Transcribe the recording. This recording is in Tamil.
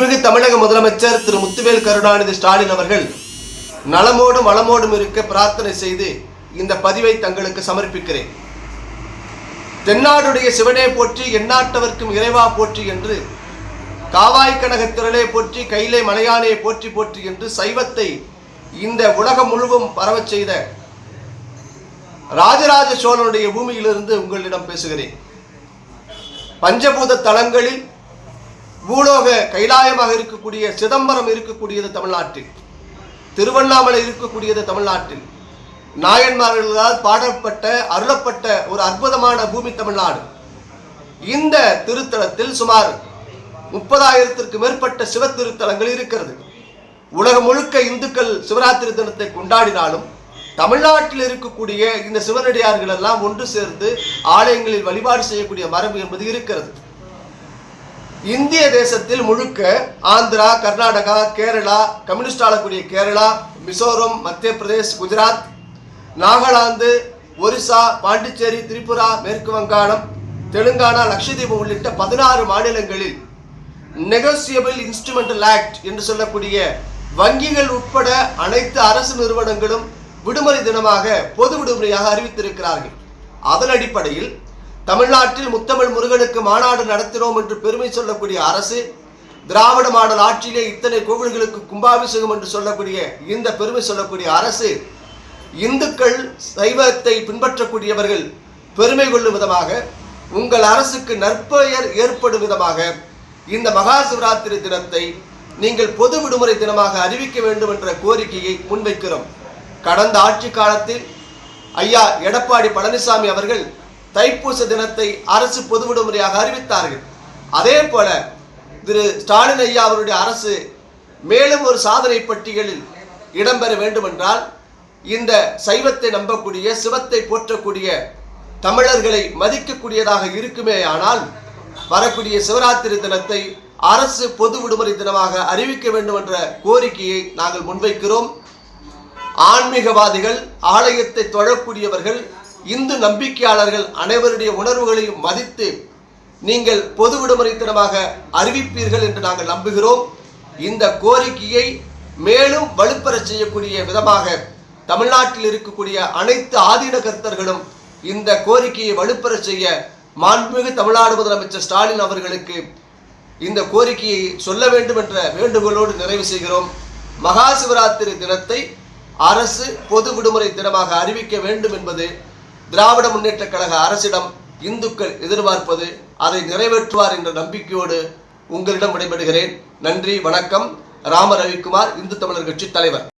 மாண்புமிகு தமிழக முதலமைச்சர் திரு முத்துவேல் கருணாநிதி ஸ்டாலின் அவர்கள் நலமோடும் வளமோடும் இருக்க பிரார்த்தனை செய்து இந்த பதிவை தங்களுக்கு சமர்ப்பிக்கிறேன். தென்னாடுடைய சிவனே போற்றி எந்நாட்டவர்க்கும் இறைவா போற்றி என்று காவாய் கனக திரளே போற்றி கைலை மலையானே போற்றி போற்றி என்று சைவத்தை இந்த உலகம் முழுவதும் பரவச் செய்த ராஜராஜ சோழனுடைய பூமியிலிருந்து உங்களிடம் பேசுகிறேன். பஞ்சபூத தலங்களில் பூலோக கைலாயமாக இருக்கக்கூடிய சிதம்பரம் இருக்கக்கூடியது தமிழ்நாட்டில் திருவண்ணாமலை இருக்கக்கூடியது தமிழ்நாட்டில். நாயன்மார்களால் பாடப்பட்ட அருளப்பட்ட ஒரு அற்புதமான பூமி தமிழ்நாடு. இந்த திருத்தலத்தில் சுமார் முப்பதாயிரத்திற்கு மேற்பட்ட சிவ திருத்தலங்கள் இருக்கிறது. உலகம் முழுக்க இந்துக்கள் சிவராத்திரி தினத்தை கொண்டாடினாலும் தமிழ்நாட்டில் இருக்கக்கூடிய இந்த சிவனடியார்கள் எல்லாம் ஒன்று சேர்ந்து ஆலயங்களில் வழிபாடு செய்யக்கூடிய மரபு என்பது இருக்கிறது. இந்திய தேசத்தில் முழுக்க ஆந்திரா கர்நாடகா கேரளா கம்யூனிஸ்ட் ஆளக்கூடிய கேரளா மிசோரம் மத்திய பிரதேஷ் குஜராத் நாகாலாந்து ஒரிசா பாண்டிச்சேரி திரிபுரா மேற்கு வங்காளம் தெலுங்கானா லட்சத்தீபம் உள்ளிட்ட பதினாறு மாநிலங்களில் நெகோசியபிள் இன்ஸ்ட்ருமெண்டல் ஆக்ட் என்று சொல்லக்கூடிய வங்கிகள் உட்பட அனைத்து அரசு நிறுவனங்களும் விடுமுறை தினமாக பொது விடுமுறையாக அறிவித்திருக்கிறார்கள். அதன் அடிப்படையில் தமிழ்நாட்டில் முத்தமிழ் முருகனுக்கு மாநாடு நடத்தினோம் என்று பெருமை சொல்லக்கூடிய அரசு திராவிட மாடல் ஆட்சியிலே இத்தனை கோவில்களுக்கு கும்பாபிஷேகம் என்று சொல்லக்கூடிய இந்த பெருமை சொல்லக்கூடிய அரசு இந்துக்கள் சைவத்தை பின்பற்றக்கூடியவர்கள் பெருமை கொள்ளும் விதமாக உங்கள் அரசுக்கு நற்பெயர் ஏற்படும் விதமாக இந்த மகா சிவராத்திரி தினத்தை நீங்கள் பொது விடுமுறை தினமாக அறிவிக்க வேண்டும் என்ற கோரிக்கையை முன்வைக்கிறோம். கடந்த ஆட்சி காலத்தில் ஐயா எடப்பாடி பழனிசாமி அவர்கள் தைப்பூச தினத்தை அரசு பொது விடுமுறையாக அறிவித்தார்கள். அதே போல திரு ஸ்டாலின் ஐயா அவருடைய அரசு மேலும் ஒரு சாதனை பட்டியலில் இடம்பெற வேண்டுமென்றால் இந்த சைவத்தை நம்பக்கூடிய சிவத்தை போற்றக்கூடிய தமிழர்களை மதிக்கக்கூடியதாக இருக்குமே ஆனால் வரக்கூடிய சிவராத்திரி தினத்தை அரசு பொது விடுமுறை தினமாக அறிவிக்க வேண்டும் என்ற கோரிக்கையை நாங்கள் முன்வைக்கிறோம். ஆன்மீகவாதிகள் ஆலயத்தை தொழக்கூடியவர்கள் இந்து நம்பிக்கையாளர்கள் அனைவருடைய உணர்வுகளையும் மதித்து நீங்கள் பொது விடுமுறைத்தனமாக அறிவிப்பீர்கள் என்று நாங்கள் நம்புகிறோம். இந்த கோரிக்கையை மேலும் வலுப்பெறச் செய்யக்கூடிய விதமாக தமிழ்நாட்டில் இருக்கக்கூடிய அனைத்து ஆதீன கர்த்தர்களும் இந்த கோரிக்கையை வலுப்பெறச் செய்ய மாண்புமிகு தமிழ்நாடு முதலமைச்சர் ஸ்டாலின் அவர்களுக்கு இந்த கோரிக்கையை சொல்ல வேண்டும் என்ற வேண்டுகோளோடு நிறைவு செய்கிறோம். மகா சிவராத்திரி தினத்தை அரசு பொது விடுமுறை தினமாக அறிவிக்க வேண்டும் என்பது திராவிட முன்னேற்ற கழக அரசிடம் இந்துக்கள் எதிர்பார்ப்பது அதை நிறைவேற்றுவார் என்ற நம்பிக்கையோடு உங்களிடம் விடைபெறுகிறேன். நன்றி வணக்கம். ராம ரவிக்குமார் இந்து தமிழர் கட்சி தலைவர்.